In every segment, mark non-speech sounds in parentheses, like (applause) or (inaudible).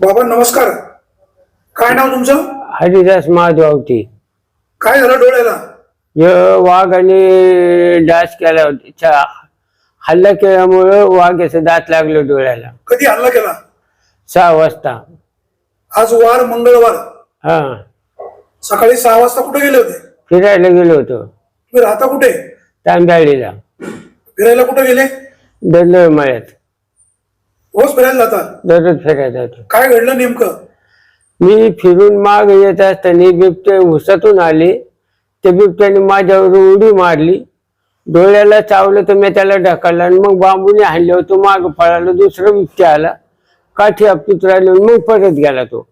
बाबा नमस्कार. काय नाव तुमचं? हरिदास महादेवावती काय झालं डोळ्याला? य वाघ आणि डास केला होता. चा- हल्ला केल्यामुळं वाघाचं दात लागलं डोळ्याला. कधी हल्ला केला? सहा वाजता. आज वार मंगळवार. हा. सकाळी सहा वाजता कुठे गेले होते? फिरायला गेलो होतो. तुम्ही राहता कुठे? तांब्याळीला. फिरायला कुठे गेले? दंडळ मळ्यात रोज फिरायला जातात. दररोज फिरायला जातो. काय घडलं नेमकं? मी फिरून माग येत असताना बिबटे उसातून आले. त्या बिबट्याने माझ्यावर उडी मारली. डोळ्याला चावलं तर मी त्याला ढकललं आणि मग बांबूने हाणले होतो. माग पळालो दुसरं बिबटे आला. काठी आपटीत राहिलो आणि मग परत गेला तो.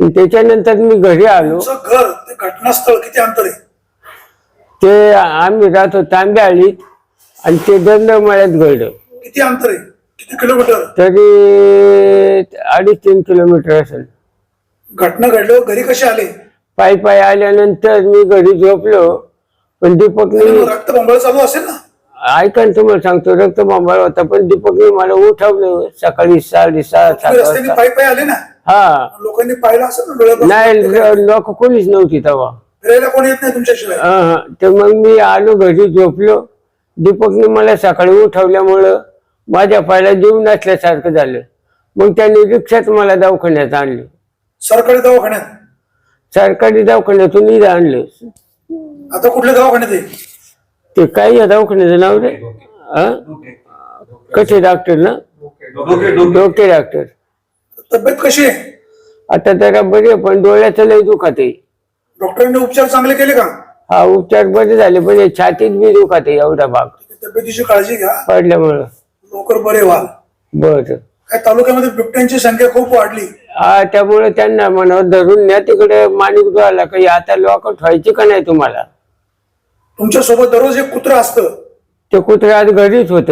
आणि त्याच्यानंतर मी घरी आलो. तुमचं घर ते घटनास्थळ किती अंतर? आहे ते आम्ही राहतो तांब्याळीत आणि ते दंडमळ्यात घडलं. किती अंतर? आहे किती किलोमीटर? तरी अडीच तीन किलोमीटर असेल. घटना घडल्यावर घरी कसे आले? पायी पायी आल्यानंतर मी घरी झोपलो. पण दीपकने रक्त बंबळ चालू असेल ना? ऐका ना तुम्हाला सांगतो रक्तबंबाळ होता पण दीपकने मला उठवलं. सकाळी साडेसहा सात तुम्ही रस्त्याने वाजता. पायी पायी आले ना? हा. लोकांनी पाहिलं असेल ना डोळ्यापासून नाही लोक कोणीच नव्हती तेव्हा. फिरायला कोणी येत नाही तुमच्याशिवाय? अहं. तर मग मी आलो घरी झोपलो. दीपकने मला सकाळी उठवल्यामुळं माझ्या पायाला जीव नसल्यासारखं झालं. मग त्यांनी रिक्षात मला दवाखान्यात आणलं. सरकारी दवाखान्यात? सरकारी दवाखान्यातून इथं आणलं. आता कुठल्या दवाखान्यात आहे? ते काय या दवाखान्याचं नाव रे? अं? कसे डॉक्टर ना? डोके डॉक्टर तब्येत कशी आहे? आता जरा बरे पण डोळ्याचं लय दुखत आहे. डॉक्टरांनी उपचार चांगले केले का? हा उपचार बरे झाले पण हे छातीत बी दुखत आहे एवढा भाग. तब्येतीची काळजी घ्या. पडल्यामुळं. लवकर बरे व्हाल बर. काय तालुक्यामध्ये बिबट्यांची संख्या खूप वाढली. त्यामुळे त्यांना म्हणा धरून न्या तिकडे माणिक आला काही आता लोक ठेवायची का नाही तुम्हाला? तुमच्यासोबत दररोज एक कुत्र असतं. ते कुत्रे आज घरीच होत.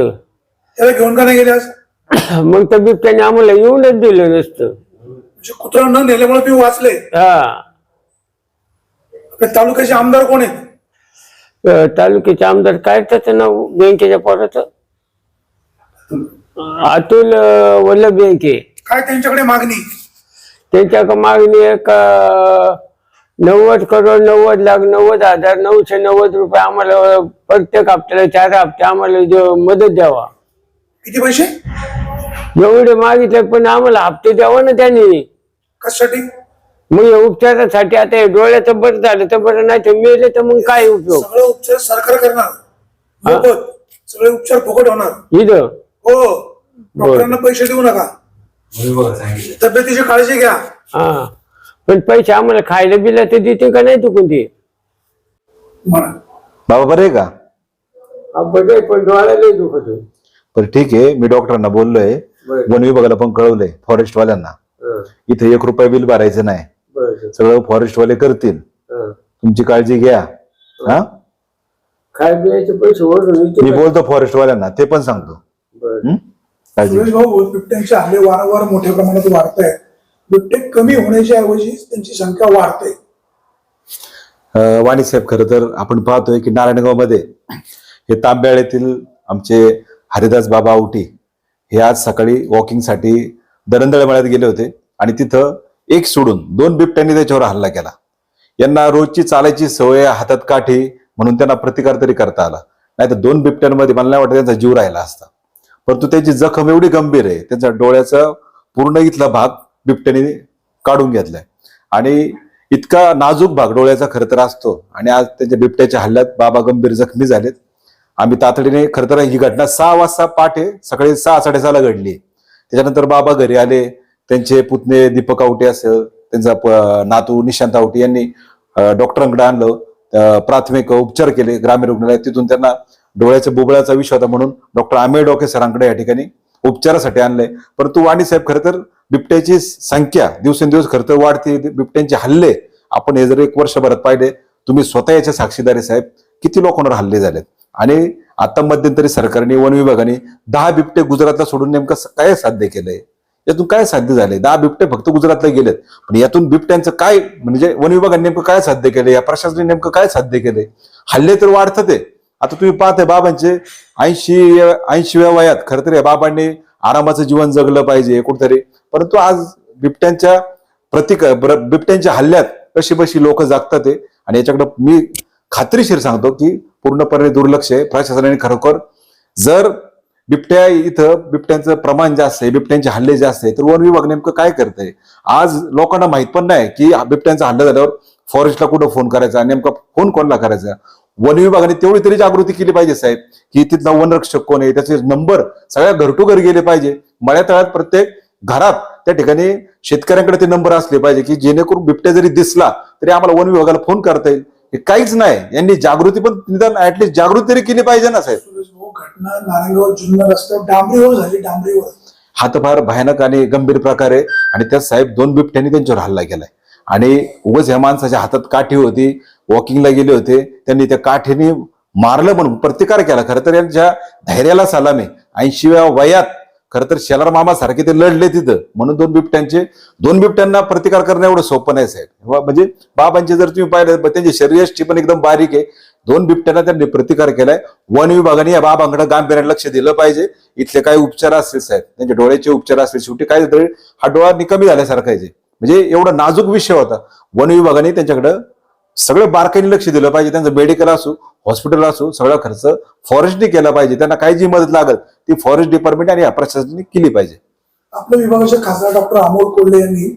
त्याला घेऊन का नाही गेले आज? (clears throat) मग तर बिबट्याने आम्हाला येऊनच दिलं नसतं. म्हणजे कुत्रा न नेल्यामुळे तुम्ही वाचले. हा. आपल्या तालुक्याचे आमदार कोण आहेत? अ, तालुक्याचे आमदार काय त्याचं नाव? बँकेच्या पोराचं? अतुल वल्लभ बँके काय त्यांच्याकडे मागणी? त्यांच्या क- मागणी एक नव्वद करोड नव्वद लाख नव्वद हजार नऊशे नव्वद रुपये आम्हाला प्रत्येक हप्त्याला चार हप्ते आम्हाला जो मदत द्यावा. किती पैसे? एवढे मागितले पण आम्हाला हप्ते द्यावा ना त्यांनी. कशासाठी? मग उपचारासाठी आता डोळ्याचं बरं झालं तर बरं नाही तर मेले तर मग काय उपयोग? सगळे उपचार सरकार करणार. सगळे उपचार फुकट होणार. इथं. हो. डॉक्टरांना पैसे देऊ नका. तब्येतीची काळजी घ्या. हा. पण पैसे आम्हाला खायला बिला तर देते का नाही चुकून ते? म्हणा. बाबा बरे आहे का? बरं पण डोळ्याला दुखत. बरं ठीक आहे. मी डॉक्टरांना बोललोय. बरं. वन विभागाला पण कळवलंय फॉरेस्ट वाल्यांना हं, इथे एक रुपया बिल भरायचं नाही. बरं, सगळं फॉरेस्ट वाले करतील. हं. तुमची काळजी घ्या. हा. खाय बियाचे पैसे वरून मी बोलतो फॉरेस्ट वाल्यांना ते पण सांगतो. सुरेश भाऊ बिबट्यांचे हल्ले वारंवार मोठ्या प्रमाणात वाढत आहेत बिबटे कमी होण्याच्या ऐवजी त्यांची संख्या वाढते. वाणी साहेब खरं तर आपण पाहतोय की नारायणगावमध्ये हे तांब्याळ येथील आमचे हरिदास बाबा आवटी हे आज सकाळी वॉकिंगसाठी दरंदळ मळ्यात गेले होते आणि तिथं एक सोडून दोन बिबट्यांनी त्याच्यावर हल्ला केला. यांना रोजची चालायची सवय हातात काठी म्हणून त्यांना प्रतिकार तरी करता आला. नाही तर दोन बिबट्यांमध्ये मला नाही वाटत त्यांचा जीव राहिला असता. परंतु त्याची जखम एवढी गंभीर आहे त्यांचा डोळ्याचा पूर्ण इथला भाग बिबट्याने काढून घेतलाय. आणि इतका नाजूक भाग डोळ्याचा खरं तर असतो. आणि आज त्यांच्या बिबट्याच्या हल्ल्यात बाबा गंभीर जखमी झालेत. आम्ही तातडीने खरं तर ही घटना सहा वाजता पहाटे सकाळी सहा साडेसहाला घडली. त्याच्यानंतर बाबा घरी आले. त्यांचे पुतणे दीपक आवटे असेल त्यांचा नातू निशांत आवटे यांनी डॉक्टरांकडे आणलं. प्राथमिक उपचार केले ग्रामीण रुग्णालयात. तिथून त्यांना डोळ्याच्या बुबळाचा विषय होता म्हणून डॉक्टर आमे डोके सरांकडे या ठिकाणी उपचारासाठी आणले. परंतु वाणी साहेब खरं तर बिबट्याची संख्या दिवसेंदिवस खरं तर वाढते. बिबट्यांचे हल्ले आपण हे जर एक वर्षभरात पाहिले तुम्ही स्वतः याच्या साक्षीदारी साहेब किती लोकांवर हल्ले झालेत? आणि आता मध्यंतरी सरकारने वन विभागाने दहा बिबटे गुजरातला सोडून नेमकं काय साध्य केलंय? यातून काय साध्य झालंय? दहा बिबटे फक्त गुजरातला गेलेत. पण यातून बिबट्यांचं काय म्हणजे वन विभागाने नेमकं काय साध्य केलंय? या प्रशासनाने नेमकं काय साध्य केलंय? हल्ले तर वाढतात आहे. आता तुम्ही पाहताय बाबांचे ऐंशी ऐंशीव्या वयात. खरं तर या बाबांनी आरामाचं जीवन जगलं पाहिजे कुठतरी. परंतु आज बिबट्यांच्या प्रतिक बिबट्यांच्या हल्ल्यात कशी बशी लोक जागतात ते आणि याच्याकडं मी खात्रीशीर सांगतो की पूर्णपणे दुर्लक्ष आहे. प्रशासनाने खरोखर जर बिबट्या इथं बिबट्यांचं प्रमाण जास्त आहे बिबट्यांचे हल्ले जास्त आहे तर वन विभाग नेमकं काय करतंय? आज लोकांना माहीत पण नाही की बिबट्यांचा हल्ला झाल्यावर फॉरेस्टला कुठं फोन करायचा? नेमका फोन कोणाला करायचा? वन विभागाने तेवढी तरी जागृती केली पाहिजे साहेब. की तिथला वनरक्षक कोण आहे त्याचे नंबर सगळ्या घर टू घर गेले पाहिजे. मळ्यातळ्यात प्रत्येक घरात त्या ठिकाणी शेतकऱ्यांकडे ते नंबर असले पाहिजे की जेणेकरून बिबट्या जरी दिसला तरी आम्हाला वन विभागाला फोन करता येईल. हे काहीच नाही. यांनी जागृती पण निदान ऍटलीस्ट जागृती तरी केली पाहिजे ना साहेब. सुरेश भाऊ घटना नारायणगाव जुन्नर रस्त्यावर डांबरीवर झाली डांबरीवर. हा तर फार भयानक आणि गंभीर प्रकार आहे. आणि त्यात साहेब दोन बिबट्यांनी त्यांच्यावर हल्ला केलाय. आणि उगाच ह्या माणसाच्या हातात काठी होती. वॉकिंगला गेले होते त्यांनी त्या काठीने मारलं म्हणून प्रतिकार केला. खरं तर यांच्या धैर्याला सलामे. ऐंशीव्या वयात खरं तर शेलार मामा सारखे ते लढले तिथं. म्हणून दोन बिबट्यांचे दोन बिबट्यांना प्रतिकार करणं एवढं सोपं नाही साहेब. म्हणजे बाबांचे जर तुम्ही पाहिलं त्यांचे त्यांची शरीरयष्टी पण एकदम बारीक आहे. दोन बिबट्यांना त्यांनी प्रतिकार केलाय. वन विभागाने या बाबांकडे गांभीर्याने लक्ष दिलं पाहिजे. इथले काही उपचार असतील साहेब. त्यांच्या डोळ्याचे उपचार असतील. शेवटी काय तरी हा डोळा निकमी झाल्यासारखा आहे म्हणजे एवढा नाजूक विषय होता. वन विभागाने त्यांच्याकडं सगळं बारकाईने लक्ष दिलं पाहिजे. त्यांचं मेडिकल असो हॉस्पिटल असो सगळा खर्च फॉरेस्टने केला पाहिजे. त्यांना काही जी मदत लागेल ती फॉरेस्ट डिपार्टमेंट आणि प्रशासनाने केली पाहिजे. आपल्या विभागाचे खासदार डॉक्टर अमोल कोल्हे यांनी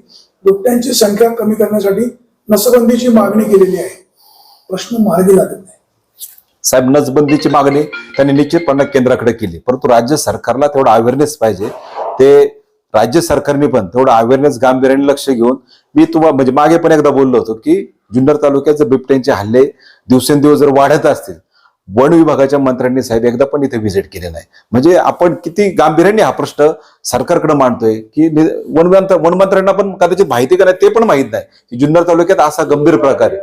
बिबट्यांची संख्या कमी करण्यासाठी नसबंदीची मागणी केलेली आहे. प्रश्न मार्गी लागत नाही. साहेब नसबंदीची मागणी त्यांनी निश्चितपणे केंद्राकडे केली. परंतु राज्य सरकारला तेवढा अवेअरनेस पाहिजे. ते राज्य सरकारने पण तेवढं अवेअरनेस गांभीर्याने लक्ष घेऊन मी तुम्हाला म्हणजे मागे पण एकदा बोललो होतो की जुन्नर तालुक्याचे बिबट्यांचे हल्ले दिवसेंदिवस जर वाढत असतील वन विभागाच्या मंत्र्यांनी साहेब एकदा पण इथे व्हिजिट केले नाही. म्हणजे आपण किती गांभीर्याने हा प्रश्न सरकारकडे मांडतोय की वन वनमंत्र्यांना पण कदाचित माहिती का नाही ते पण माहीत नाही की जुन्नर तालुक्यात असा गंभीर प्रकार आहे.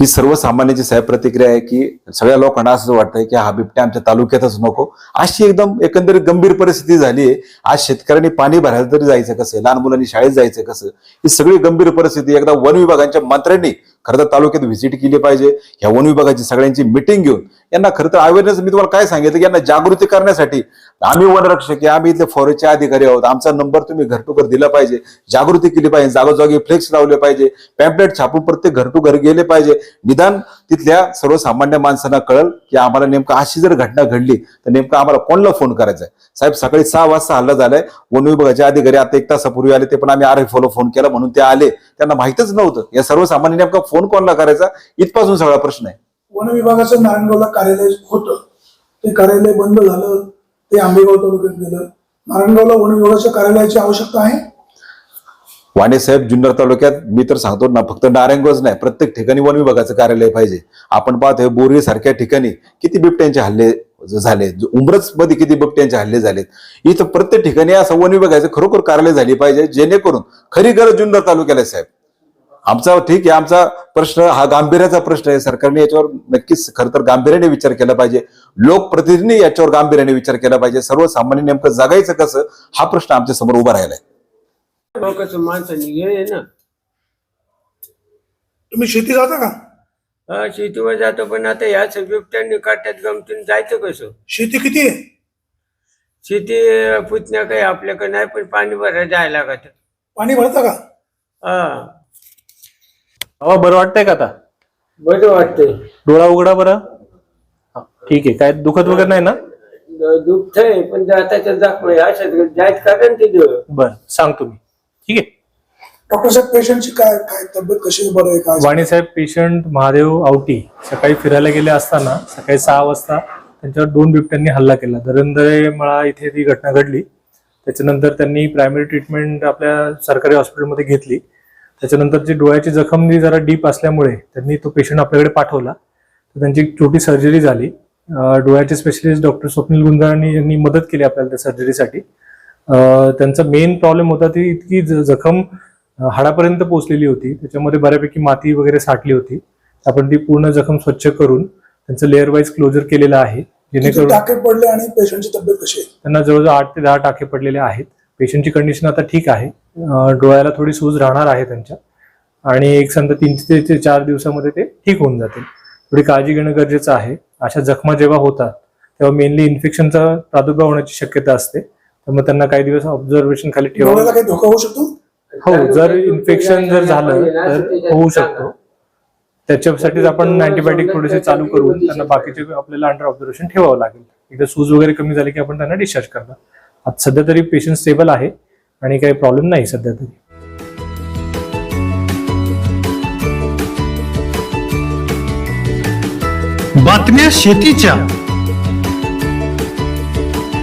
ही सर्वसामान्यांची साहेब प्रतिक्रिया आहे की सगळ्या लोकांना असं वाटतंय की हा बिबट्या आमच्या तालुक्यातच नको. अशी एकदम एकंदरीत गंभीर परिस्थिती झाली आहे. आज शेतकऱ्यांनी पाणी भरायला तरी जायचं कसं लहान मुलांनी शाळेत जायचं कसं ही सगळी गंभीर परिस्थिती एकदा वन विभागांच्या मंत्र्यांनी खरं तर तालुक्यात व्हिजिट केली पाहिजे. ह्या वन विभागाची सगळ्यांची मिटिंग घेऊन यांना खरं तर अवेअरनेस मी तुम्हाला काय सांगितलं की यांना जागृती करण्यासाठी आम्ही वनरक्षक आम्ही इथले फॉरेस्टचे अधिकारी आहोत. आमचा नंबर तुम्ही घर टू घर दिला पाहिजे. जागृती केली पाहिजे. जागोजागी फ्लेक्स लावले पाहिजे. पॅम्पलेट छापून प्रत्येक घर टू घर गेले पाहिजे. निदान तिथल्या सर्वसामान्य माणसांना कळल की आम्हाला नेमकं अशी जर घटना घडली तर नेमकं आम्हाला कोणाला फोन करायचा आहे साहेब सकाळी सहा वाजता हल्ला झालाय. वन विभागाचे अधिकारी आता एक तासापूर्वी आले ते पण आम्ही आर एफ फोन केला म्हणून ते आले. त्यांना माहितच नव्हतं. या सर्वसामान्य नेमका फोन कोणाला करायचा? इथपासून सगळा प्रश्न आहे. वन विभागाचं नारायणगावला कार्यालय होतं. ते कार्यालय बंद झालं ते आंबेगाव तालुक्यात गेलं. नारायणगावला वन विभागाच्या कार्यालयाची आवश्यकता आहे? वाणे साहेब जुन्नर तालुक्यात मी तर सांगतो ना फक्त नारायणगंज नाही प्रत्येक ठिकाणी वन विभागाचं कार्यालय पाहिजे. आपण पाहतोय बोरी सारख्या ठिकाणी किती बिबट्यांचे हल्ले झाले उमरच मध्ये किती बिबट्यांचे हल्ले झालेत. इथं प्रत्येक ठिकाणी असं वन विभागाचं खरोखर कार्यालय झाली पाहिजे जेणेकरून खरी गरज जुन्नर तालुक्याला साहेब. आमचा ठीक आहे आमचा प्रश्न हा गांभीर्याचा प्रश्न आहे. सरकारने याच्यावर नक्कीच खरं तर गांभीर्याने विचार केला पाहिजे. लोकप्रतिनिधींनी याच्यावर गांभीर्याने विचार केला पाहिजे. सर्वसामान्य नेमकं जगायचं कसं हा प्रश्न आमच्यासमोर उभा राहिलाय. लोकांचं माणसांनी घे ना. तुम्ही शेती जाता का? हा शेतीवर जातो पण आता या बिबट्यांनी काट्यात गमतीन जायचं कसं? शेती किती आहे? शेती पुतण्या काही आपल्याकडे नाही पण पाणी भरायला जायला लागत. पाणी भरता का? हा. बाबा बरं वाटतंय का आता? बरं वाटतंय. डोळा उघडा बरं. हा, ठीक आहे. काय दुखत वगैरे नाही ना? दुखतंय पण दाताच्या जखमा अशा जायचं कारण तिथं. बरं सांगतो मी ठीक आहे? डॉक्टर साहेब पेशंटची काय काय तब्येत कशी बरं आहे काय वाणीसाहेब पेशंट महादेव आवटी सकाळी फिरायला गेले असताना सकाळी सहा वाजता त्यांच्यावर दोन बिबट्यांनी हल्ला केला. दरंदरे मळा इथे ती घटना घडली. त्याच्यानंतर त्यांनी प्रायमरी ट्रीटमेंट आपल्या सरकारी हॉस्पिटलमध्ये घेतली. त्याच्यानंतर जी डोळ्याची जखम जी जरा डीप असल्यामुळे त्यांनी तो पेशंट आपल्याकडे पाठवला. तर त्यांची छोटी सर्जरी झाली. डोळ्याचे स्पेशलिस्ट डॉक्टर स्वप्नील गुंजारांनी यांनी मदत केली आपल्याला त्या सर्जरीसाठी त्यांचा मेन प्रॉब्लेम होता ती इतकी जखम हाडापर्यंत पोहोचलेली होती. त्याच्यामध्ये बऱ्यापैकी माती वगैरे साठली होती. आपण ती पूर्ण जखम स्वच्छ करून त्यांचं लेअर वाईज क्लोजर केलेलं आहे. जेणेकरून टाके पडले आणि पेशंटची तब्येत कशी आहे? त्यांना जवळजवळ आठ ते दहा टाके पडलेले आहेत. पेशंटची कंडिशन आता ठीक आहे. डोळ्याला थोडी सूज राहणार आहे त्यांच्या. आणि एक समजा तीन ते ते चार दिवसामध्ये ते ठीक होऊन जातील. थोडी काळजी घेणं गरजेचं आहे. अशा जखमा जेव्हा होतात तेव्हा मेनली इन्फेक्शनचा प्रादुर्भाव होण्याची शक्यता असते. त्यामुळे त्यांना काही दिवस ऑब्झर्वेशन खाली ठेवावं डोळ्याला काही धोका होऊ शकतो? हो जर इन्फेक्शन जर झालं तर होऊ शकतो. त्याच्यासाठीच आपण अँटीबायोटिक थोडेसे चालू करून त्यांना बाकीचे आपल्याला अंडर ऑब्झर्वेशन ठेवावं लागेल. एकदा सूज वगैरे कमी झाली की आपण त्यांना डिस्चार्ज करणार. आता सध्या तरी पेशंट स्टेबल आहे आणि काही प्रॉब्लेम नाही सध्या तरी. बातम्या शेतीच्या.